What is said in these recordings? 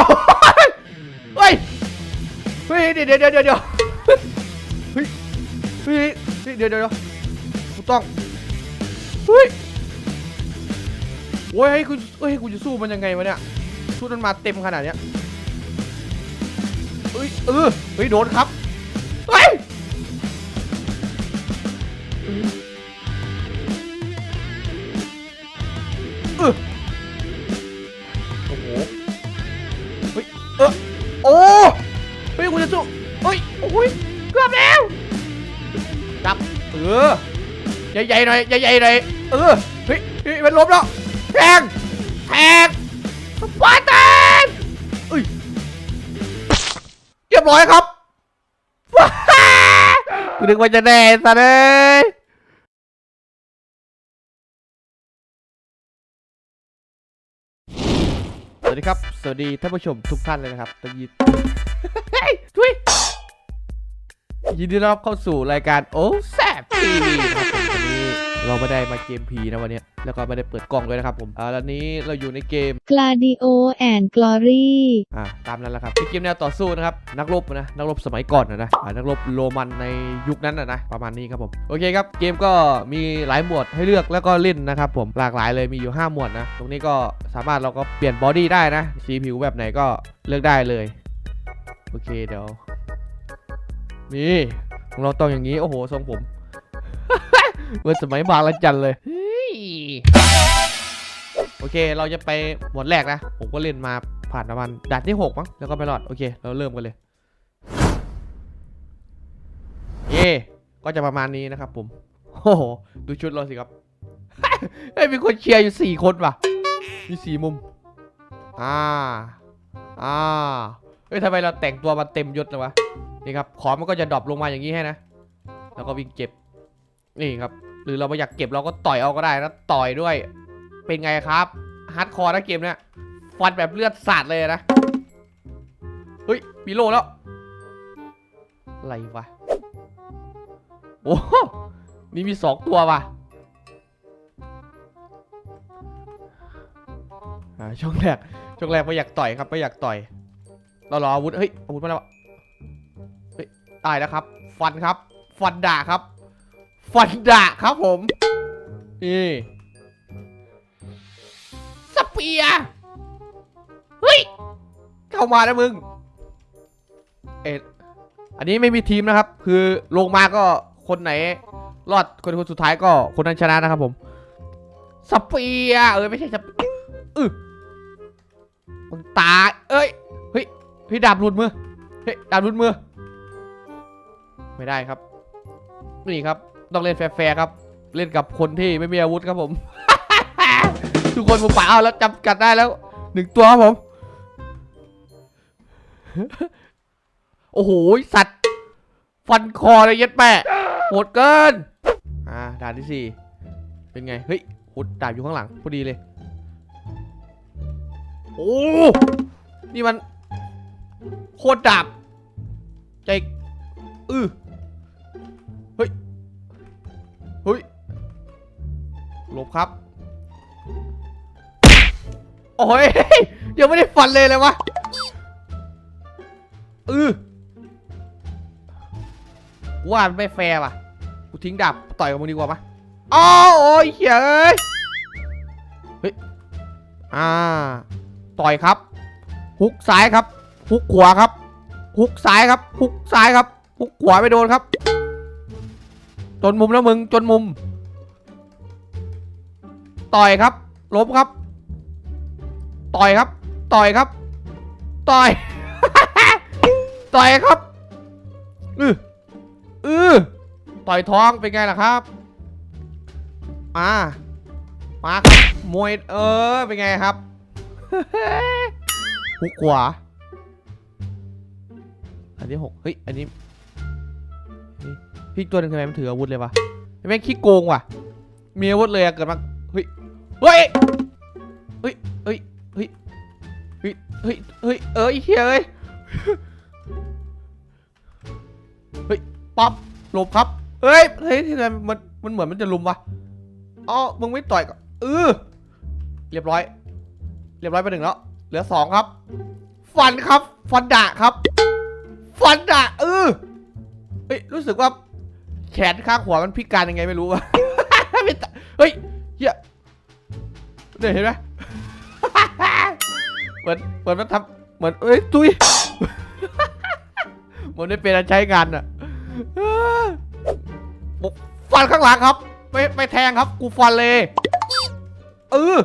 าเฮ้ยเฮ้ยเดี๋ยวเดี๋ยวเดี๋ยวเดี๋ยวเฮ้ยเฮ้ยเดี๋ยวเดี๋ยวเดี๋ยวกูต้องเฮ้ยโอ้ยให้กูเฮ้ยกูจะสู้มันยังไงวะเนี่ยสู้มันมาเต็มขนาดเนี้ยเฮ้ยเออเฮ้ยโดนครับ หญ่ๆหน่อยใหญ่ๆหน่อยเออเฮ้ยเฮ้ยมันล้มแล้วแทงแทงสปาร์ตันเอ้ยเรียบร้อยครับกูนึกว่าจะแน่สัตว์เอ้ยสวัสดีครับ สวัสดีท่านผู้ชมทุกท่านเลยนะครับตอนนี้เฮ้ยทุยยินดีต้อนรับเข้าสู่รายการโอ้แซ่บทีวีครับ เราไม่ได้มาเกมพีนะวันเนี้ยแล้วก็ไม่ได้เปิดกล้องด้วยนะครับผมอ่าแล้วนี้เราอยู่ในเกม Gladio and Glory อ่าตามนั้นแหละครับเป็นเกมแนวต่อสู้นะครับนักรบนะนักรบสมัยก่อนนะนะอ่านักรบโรมันในยุคนั้นนะนะประมาณนี้ครับผมโอเคครับเกมก็มีหลายหมวดให้เลือกแล้วก็เล่นนะครับผมหลากหลายเลยมีอยู่ 5 หมวดนะตรงนี้ก็สามารถเราก็เปลี่ยนบอดี้ได้นะสีผิวแบบไหนก็เลือกได้เลยโอเคเดี๋ยวนี่ของเราต้องอย่างนี้โอ้โหทรงผม เหมือนสมัยบางละจันเลยโอเค เราจะไปหมวดแรกนะ ผมก็เล่นมาผ่านประมาณด่านที่ 6 มั้ง แล้วก็ไม่รอด โอเค เราเริ่มกันเลย เย่ก็จะประมาณนี้นะครับผม โอ้โห ดูชุดเราสิครับ เฮ้ย มีคนเชียร์อยู่สี่คนว่ะ มีสี่มุม อ่า อ่า เฮ้ยทำไมเราแต่งตัวมาเต็มยศเลยวะ นี่ครับ ของมันก็จะดรอปลงมาอย่างนี้ให้นะ แล้วก็วิ่งเก็บ นี่ครับ หรือเราไม่อยากเก็บเราก็ต่อยเอาก็ได้นะต่อยด้วย เป็นไงครับฮาร์ดคอร์นะเกมเนี้ยฟันแบบเลือดสาดเลยนะเฮ้ยมีโลแล้วอะไรวะโอ้โหนี่มีสองตัวว่ะอ่าช่วงแรกช่วงแรกไม่อยากต่อยครับไม่อยากต่อยเรารออาวุธเฮ้ยอาวุธมาแล้วเฮ้ยตายแล้วครับ ฟันครับ ฟันด่าครับ ฟันด่าครับผม นี่สเปียร์เฮ้ย เข้ามาแล้วมึง เอ็ดอันนี้ไม่มีทีมนะครับ คือลงมาก็คนไหน รอดคนคนสุดท้ายก็คนนั้นชนะนะครับผมสเปียร์เอ้ยไม่ใช่สเปียร์อือมึงตายเอ้ยเฮ้ยเฮ้ยดาบหลุดมือเฮ้ยดาบหลุดมือ ไม่ได้ครับ นี่ครับ ต้องเล่นแฟร์ครับ เล่นกับคนที่ไม่มีอาวุธครับผม ทุกคนผมป่าเอาแล้วจำกัดได้แล้วหนึ่งตัวครับผม โอ้โหสัตว์ ฟันคอเลยเย็ดแปะโหดเกิน อ่าด่านที่สี่เป็นไง เฮ้ยโหดดาบอยู่ข้างหลังพอดีเลย โอ้ นี่มัน โคตรดาบใจอือ ลบครับ โอ้ยยังไม่ได้ฟันเลยเลยวะเออว่ามันไม่แฟร์ว่ะ กูทิ้งดาบต่อยกับมึงดีกว่าปะอ้าวโอ้ยเฮ้ยเฮ้ย อ่า ต่อยครับ ฮุกซ้ายครับ ฮุกขวาครับ ฮุกซ้ายครับ ฮุกซ้ายครับ ฮุกขวาไม่โดนครับ จนมุมแล้วมึง จนมุม ต่อยครับล้มครับ ต่อยครับ ต่อยครับ ต่อย ต่อยครับอืออือต่อยท้องเป็นไงล่ะครับ มา มาครับมวยเออ เป็นไงครับหุกขวาอันที่หกเฮ้ย อันนี้พี่ตัวหนึงทำไมมันถืออาวุธเลยวะแม่งขี้โกงว่ะ มีอาวุธเลยอะเกิดมา เฮ้ยเฮ้ยเฮ้ยเฮ้ยเฮ้ยเฮ้ยเฮ้ยเฮ้ยเฮ้ยเฮ้ยป๊อปหลบครับเฮ้ยเฮ้ยที่ไหนมันมันเหมือนมันจะลุมวะอ๋อมึงไม่ต่อยก็เออเรียบร้อย เรียบร้อยไปหนึ่งแล้วเหลือสองครับ ฟันครับ ฟันดาครับ ฟันดาเออเฮ้ยรู้สึกว่าแขนข้างขวามันพิการยังไงไม่รู้วะเฮ้ยเฮีย เนี่ยเห็นไหม เหมือนเหมือนมันทำเหมือนเอ้ยตุยเหมือนได้เป็นอันใช้งานอะบุกฟันข้างหลังครับ ไม่ไม่แทงครับ กูฟันเลยเออ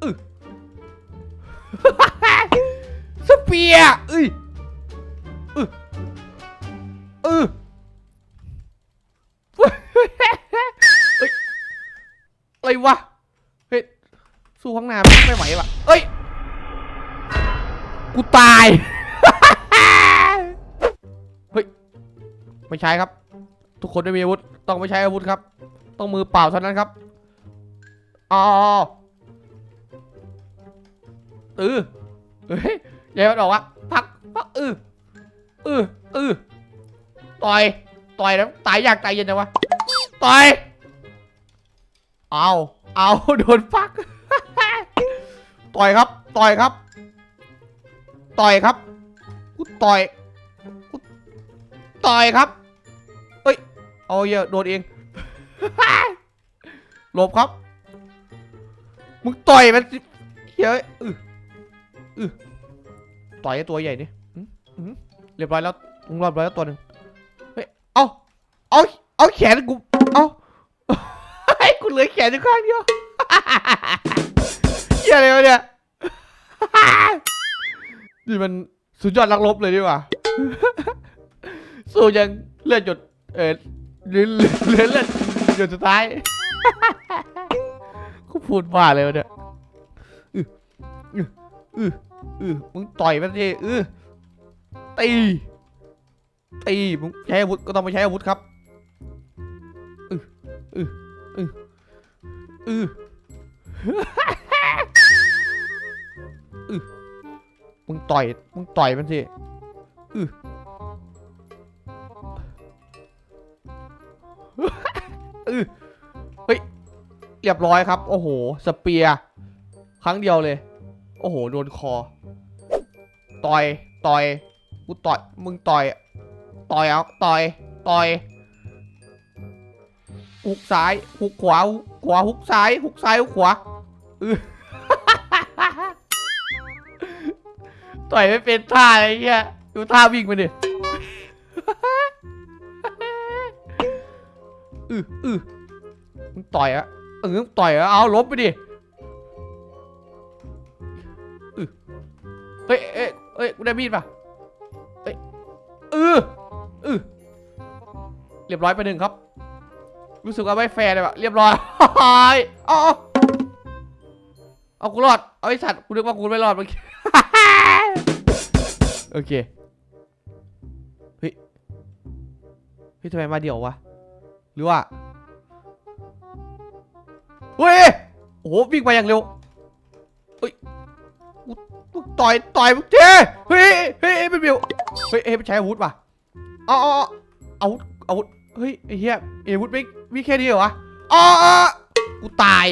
เออสเปียร์ ไม่ไหวว่ะเอ้ย กูตาย เฮ้ย ไม่ใช้ครับ ทุกคนไม่มีอาวุธ ต้องไม่ใช้อาวุธครับ ต้องมือเปล่าเท่านั้นครับอ๋อเออเฮ้ยยายมันบอกว่า พักพักเออเออเออต่อย ต่อยแล้วตายอยากตายเย็นจังวะ ต่อย เอา เอา โดนพัก ต่อยครับ ต่อยครับ ต่อยครับกูต่อยกูต่อยครับเอ้ยเอาเยอะโดนเองหลบครับมึงต่อยมันเฮ้ยอืออือต่อยตัวใหญ่นี่เรียบร้อยแล้วมึงรอดไปแล้วตัวหนึ่งเฮ้ยเอาเอาเอาแขนกูเอาให้กูเหลือแขนอยู่ข้างเดียวี้ยอะไรวะเนี่ย นี่มันสุดยอดนักรบเลยดีกว่า สู้ยังเลือดหยดเออเลือดเลือดเลือดหยดสุดท้ายกูพูดว่าเลยวะเนี่ยอืออืออืออือมึงต่อยมันดิอือตีตีมึงใช้อาวุธก็ต้องไปใช้อาวุธครับอืออืออืออือ อือมึงต่อย มึงต่อยมันสิ อืออือเฮ้ย เรียบร้อยครับ โอ้โห สเปียร์ครั้งเดียวเลย โอ้โห โดนคอ ต่อย ต่อย กูต่อย มึงต่อย ต่อยเอา ต่อย ต่อยหุกซ้ายหุกขวาหุกขวาหุกซ้ายหุกซ้ายหุกขวาอือ ต่อยไม่เป็นท่าอะไรเงี้ยดูท่าวิ่งมาดิอืออือมึงต่อยอะเออต่อยอะเอาลบไปดิอือเฮ้ยเอ้ยเอ้ยกูได้มีดป่ะเอ้ยเออเอเรียบร้อยไปหนึ่งครับ รู้สึกว่าไม่แฟร์เลยว่ะเรียบร้อยเอาเอาเอากูรอด เอาไอ้สัตว์กูนึกว่ากูไม่รอดเมื่อกี้ โอเค เฮ้ย เฮ้ยทำไมมาเดี่ยววะ หรือว่า เฮ้ย โอ้โหวิ่งไปอย่างเร็วเฮ้ยกูต่อยต่อยมึงเจ้เฮ้ยเฮ้ย เฮ้ยเป็นบิวเฮ้ยเฮ้ยมันใช้อาวุธป่ะอ๋ออาวุธอาวุธเฮ้ยไอ้เหี้ยอาวุธไม่มีแค่นี้เหรอวะอ๋อกูตาย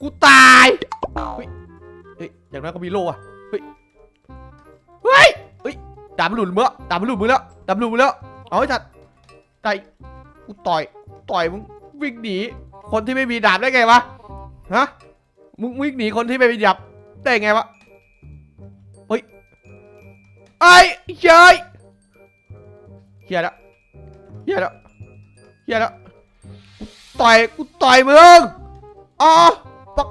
กูตาย เฮ้ยเฮ้ยอย่างนั้นก็มีโล่อะ ดาบมันหลุดมือแล้วดาบมันหลุดมือแล้วดาบมันหลุดมือแล้ว เอาให้จัดไก่กูต่อย ต่อยมึงวิ่งหนี คนที่ไม่มีดาบได้ไงวะ ฮะ มึงวิ่งหนีคนที่ไม่มีดาบได้ไงวะ เฮ้ย ไอ้เฮ้ยเฮียแล้วเฮียแล้วเฮียแล้วกูต่อย กูต่อยมึง อ๋อปัก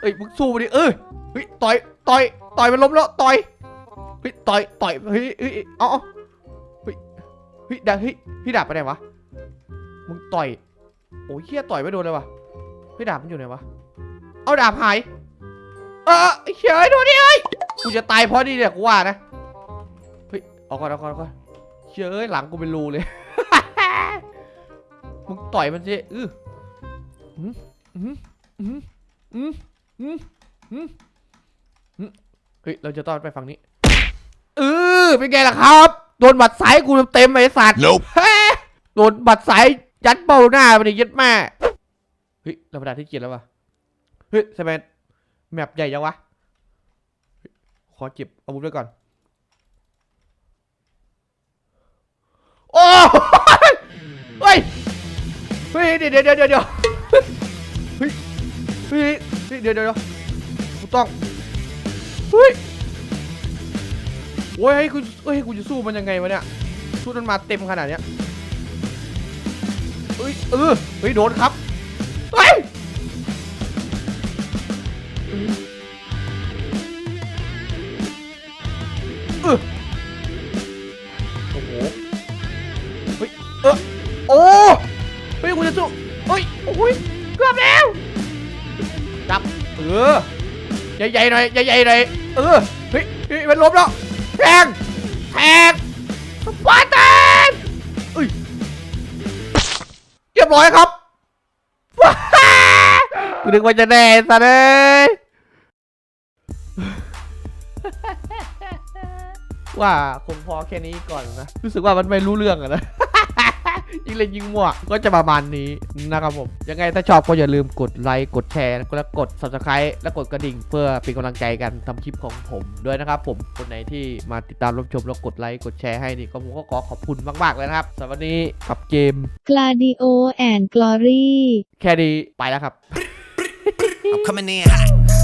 เฮ้ย มึงสู้มาดิเออเฮ้ย ต่อย ต่อย ต่อยมันล้มแล้วต่อยเฮ้ยต่อยต่อยเฮ้ยเฮ้ยเอาเอาเฮ้ยเฮ้ยดาบเฮ้ยพี่ดาบไปไหนวะมึงต่อยโอ้ยเฮียต่อยไม่โดนเลยวะพี่ดาบมันอยู่ไหนวะเอาดาบหายเออไอ้เฉยดูดิเอ้ยกูจะตายเพราะนี่เนี่ยกูว่านะเฮ้ยเอาก่อนเอาก่อนเอาก่อนเฉยหลังกูเป็นรูเลยมึงต่อยมันสิอืออืมอืมอืมอืมอืมอืมอืม เฮ้ย เราจะต้อนไปฝั่งนี้ เออเป็นไงล่ะครับ โดนบัดสายกูเต็มๆไอ้สัตว์ Nope. เฮ้ยโดนบัดสายยัดเบ้าหน้าไปดิยัดแม่เฮ้ยเราประดาที่เกียรแล้ววะเฮ้ยใช่ไหมแมปใหญ่ยังวะ ขอเก็บอาวุธไว้ก่อน โอ้เฮ้ย เฮ้ย เดี๋ยวเดี๋ยวเดี๋ยวเดี๋ยวเฮ้ยเฮ้ยเฮ้ยเดี๋ยวเดี๋ยวเดี๋ยวกูต้อง เฮ้ยโอ้ยให้กูเฮ้ยให้กูจะสู้มันยังไงวะเนี่ยชุดมันมาเต็มขนาดเนี้ยเฮ้ยเออเฮ้ยโดนครับเฮ้ย ใหญ่ๆหน่อยใหญ่ๆหน่อยเออเฮ้ยเฮ้ยมันล้มแล้วแทงแทงสปาร์ตันเอ้ยเรียบร้อยครับว้ากูนึกว่าจะแน่ซะเลยว่าคงพอแค่นี้ก่อนนะ รู้สึกว่ามันไม่รู้เรื่องอะนะ ยิงเล่นยิงมั่วก็จะประมาณนี้นะครับผม ยังไงถ้าชอบก็อย่าลืมกดไลค์กดแชร์แล้วกด subscribe และกดกระดิ่ง เพื่อเป็นกำลังใจกันทำคลิปของผมด้วยนะครับผมคนไหนที่มาติดตามรับชมแล้วกดไลค์กดแชร์ให้นี่ก็ผมก็ขอขอบคุณมากๆเลยนะครับสำหรับวันนี้กับเกม Gladio and Glory แค่นี้ไปแล้วครับ I'm coming in hot.